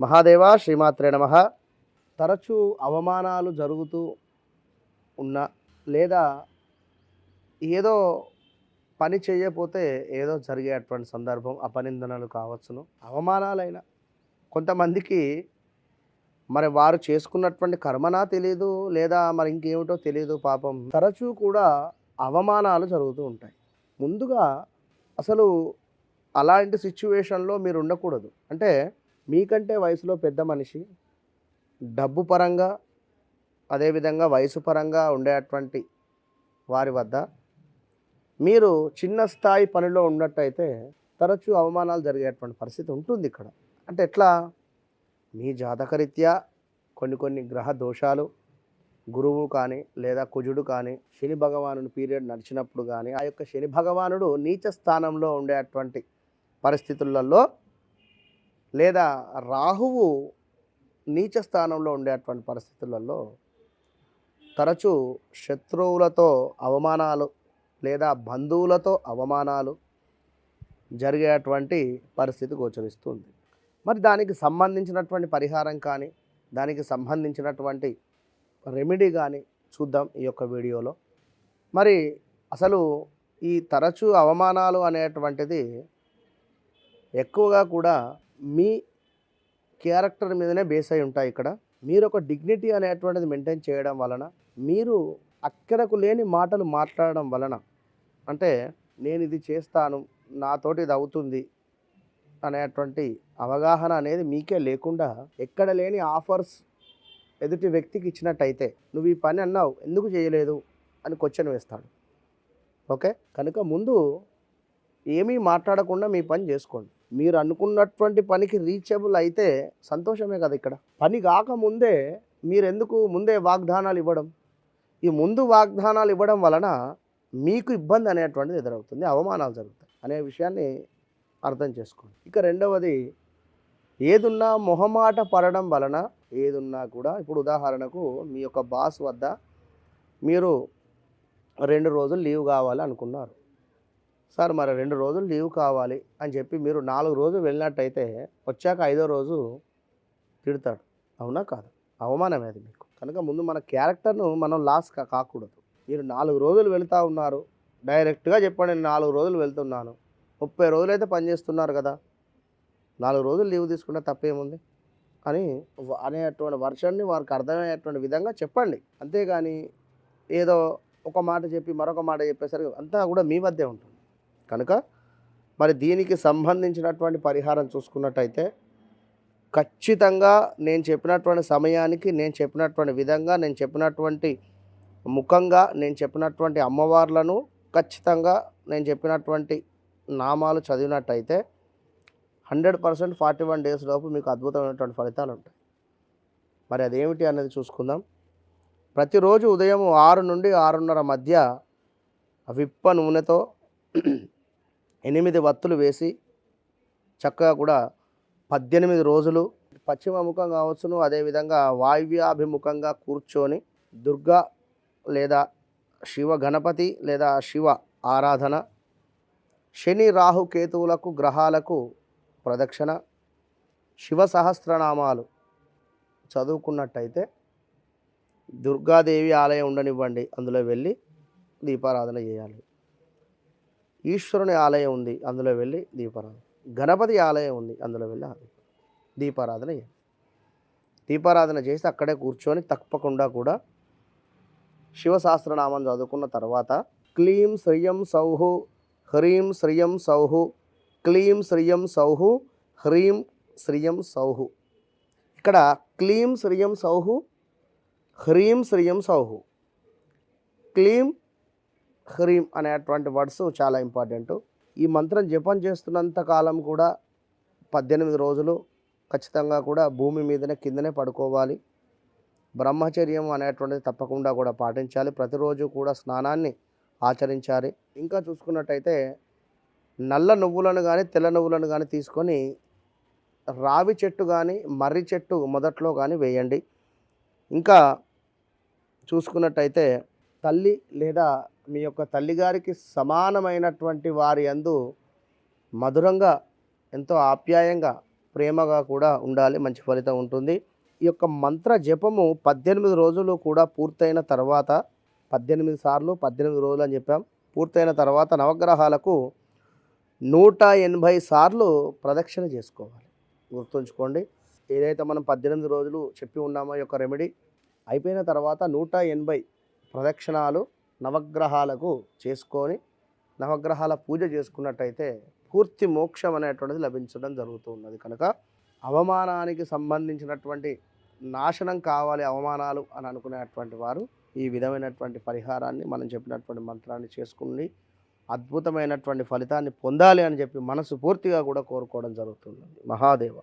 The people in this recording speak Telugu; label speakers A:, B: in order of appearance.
A: మహాదేవ శ్రీమాత్రే నమ. తరచూ అవమానాలు జరుగుతూ ఉన్న లేదా ఏదో పని చేయకపోతే ఏదో జరిగేటువంటి సందర్భం అపనిందనలు కావచ్చును. అవమానాలైన కొంతమందికి మరి వారు చేసుకున్నటువంటి కర్మనా తెలియదు లేదా మరి ఇంకేమిటో తెలియదు పాపం. తరచూ కూడా అవమానాలు జరుగుతూ ఉంటాయి. ముందుగా అసలు అలాంటి సిచ్యువేషన్లో మీరు ఉండకూడదు. అంటే మీకంటే వయసులో పెద్ద మనిషి డబ్బు పరంగా అదేవిధంగా వయసు పరంగా ఉండేటువంటి వారి వద్ద మీరు చిన్న స్థాయి పనిలో ఉన్నట్టయితే తరచూ అవమానాలు జరిగేటువంటి పరిస్థితి ఉంటుంది ఇక్కడ. అంటే ఎట్లా? మీ జాతకరీత్యా కొన్ని కొన్ని గ్రహ దోషాలు గురువు కానీ లేదా కుజుడు కానీ శని భగవానుని పీరియడ్ నడిచినప్పుడు కానీ ఆ యొక్క శని భగవానుడు నీచ స్థానంలో ఉండేటువంటి పరిస్థితులలో లేదా రాహువు నీచ స్థానంలో ఉండేటువంటి పరిస్థితులలో తరచూ శత్రువులతో అవమానాలు లేదా బంధువులతో అవమానాలు జరిగేటువంటి పరిస్థితి గోచరిస్తుంది. మరి దానికి సంబంధించినటువంటి పరిహారం కానీ దానికి సంబంధించినటువంటి రెమెడీ కానీ చూద్దాం ఈ యొక్క వీడియోలో. మరి అసలు ఈ తరచూ అవమానాలు అనేటువంటిది ఎక్కువగా కూడా మీ క్యారెక్టర్ మీదనే బేస్ అయి ఉంటాయి ఇక్కడ. మీరు ఒక డిగ్నిటీ అనేటువంటిది మెయింటైన్ చేయడం వలన మీరు అక్కడకు లేని మాటలు మాట్లాడడం వలన అంటే నేను ఇది చేస్తాను నాతోటి ఇది అవుతుంది అనేటువంటి అవగాహన అనేది మీకే లేకుండా ఎక్కడ లేని ఆఫర్స్ ఎదుటి వ్యక్తికి ఇచ్చినట్టయితే నువ్వు ఈ పని అన్నావు ఎందుకు చేయలేదు? అని క్వశ్చన్ వేస్తాడు. ఓకే? కనుక ముందు ఏమీ మాట్లాడకుండా మీ పని చేసుకోండి. మీరు అనుకున్నటువంటి పనికి రీచబుల్ అయితే సంతోషమే కదా ఇక్కడ. పని కాకముందే మీరెందుకు ముందే వాగ్దానాలు ఇవ్వడం? ఈ ముందు వాగ్దానాలు ఇవ్వడం వలన మీకు ఇబ్బంది అనేటువంటిది ఎదురవుతుంది అవమానాలు జరుగుతాయి అనే విషయాన్ని అర్థం చేసుకోండి. ఇక రెండవది ఏదున్నా మొహమాట పడడం వలన ఏదున్నా కూడా ఇప్పుడు ఉదాహరణకు మీ యొక్క బాస్ వద్ద మీరు రెండు రోజులు లీవ్ కావాలి అనుకున్నారు. సార్ మరి రెండు రోజులు లీవ్ కావాలి అని చెప్పి మీరు నాలుగు రోజులు వెళ్ళినట్టయితే వచ్చాక ఐదో రోజు తిడతాడు. అవునా కాదు? అవమానమే అది మీకు. కనుక ముందు మన క్యారెక్టర్ను మనం లాస్ కాకూడదు. మీరు నాలుగు రోజులు వెళ్తూ ఉన్నారు. డైరెక్ట్గా చెప్పండి నేను నాలుగు రోజులు వెళ్తున్నాను. ముప్పై రోజులు అయితే పనిచేస్తున్నారు కదా. నాలుగు రోజులు లీవ్ తీసుకుంటే తప్పేముంది? అని అనేటువంటి వర్షాన్ని వారికి అర్థమయ్యేటువంటి విధంగా చెప్పండి. అంతేగాని ఏదో ఒక మాట చెప్పి మరొక మాట చెప్పేసరికి అంతా కూడా మీ వద్దే ఉంటుంది. కనుక మరి దీనికి సంబంధించినటువంటి పరిహారం చూసుకున్నట్టయితే ఖచ్చితంగా నేను చెప్పినటువంటి సమయానికి నేను చెప్పినటువంటి విధంగా నేను చెప్పినటువంటి ముఖంగా నేను చెప్పినటువంటి అమ్మవార్లను ఖచ్చితంగా నేను చెప్పినటువంటి నామాలు చదివినట్టయితే hundred percent forty one days లోపు మీకు అద్భుతమైనటువంటి ఫలితాలు ఉంటాయి. మరి అదేమిటి అనేది చూసుకుందాం. ప్రతిరోజు ఉదయం ఆరు నుండి ఆరున్నర మధ్య విప్ప నూనెతో ఎనిమిది వత్తులు వేసి చక్కగా కూడా పద్దెనిమిది రోజులు పశ్చిమముఖం కావచ్చును. అదేవిధంగా వాయువ్యాభిముఖంగా కూర్చొని దుర్గా లేదా శివ గణపతి లేదా శివ ఆరాధన శని రాహు కేతువులకు గ్రహాలకు ప్రదక్షిణ శివ సహస్రనామాలు చదువుకున్నట్టయితే దుర్గాదేవి ఆలయం ఉండనివ్వండి. అందులో వెళ్ళి దీపారాధన చేయాలి. ఈశ్వరుని ఆలయం ఉంది అందులో వెళ్ళి దీపారాధన. గణపతి ఆలయం ఉంది అందులో వెళ్ళి దీపారాధన దీపారాధన చేసి అక్కడే కూర్చొని తప్పకుండా కూడా శివ చదువుకున్న తర్వాత క్లీం శ్రియం సౌహు హ్రీం శ్రియం సౌహు క్లీం శ్రియం సౌహు హ్రీం శ్రియం సౌహు. ఇక్కడ క్లీం శ్రియం సౌహు హ్రీం శ్రియం సౌహు. క్లీం హ్రీం అనేటువంటి వర్డ్స్ చాలా ఇంపార్టెంట్. ఈ మంత్రం జపం చేస్తున్నంత కాలం కూడా పద్దెనిమిది రోజులు ఖచ్చితంగా కూడా భూమి మీదనే కిందనే పడుకోవాలి. బ్రహ్మచర్యం అనేటువంటిది తప్పకుండా కూడా పాటించాలి. ప్రతిరోజు కూడా స్నానాన్ని ఆచరించాలి. ఇంకా చూసుకున్నట్టయితే నల్ల నువ్వులను కానీ తెల్ల నువ్వులను కానీ తీసుకొని రావి చెట్టు కానీ మర్రి చెట్టు మొదట్లో కానీ వేయండి. ఇంకా చూసుకున్నట్టయితే తల్లి లేదా మీ యొక్క తల్లిగారికి సమానమైనటువంటి వారి అందు మధురంగా ఎంతో ఆప్యాయంగా ప్రేమగా కూడా ఉండాలి మంచి ఫలితం ఉంటుంది. ఈ యొక్క మంత్ర జపము పద్దెనిమిది రోజులు కూడా పూర్తయిన తర్వాత పద్దెనిమిది సార్లు పద్దెనిమిది రోజులు అని చెప్పాం. పూర్తయిన తర్వాత నవగ్రహాలకు నూట ఎనభై సార్లు ప్రదక్షిణ చేసుకోవాలి. గుర్తుంచుకోండి ఏదైతే మనం పద్దెనిమిది రోజులు చెప్పి ఉన్నామో ఈ యొక్క రెమెడీ అయిపోయిన తర్వాత నూట ఎనభై ప్రదక్షిణాలు నవగ్రహాలకు చేసుకొని నవగ్రహాల పూజ చేసుకున్నట్టయితే పూర్తి మోక్షం అనేటువంటిది లభించడం జరుగుతూ ఉన్నది. కనుక అవమానానికి సంబంధించినటువంటి నాశనం కావాలి అవమానాలు అని అనుకునేటువంటి వారు ఈ విధమైనటువంటి పరిహారాన్ని మనం చెప్పినటువంటి మంత్రాన్ని చేసుకుని అద్భుతమైనటువంటి ఫలితాన్ని పొందాలి అని చెప్పి మనసు పూర్తిగా కూడా కోరుకోవడం జరుగుతుంది మహాదేవ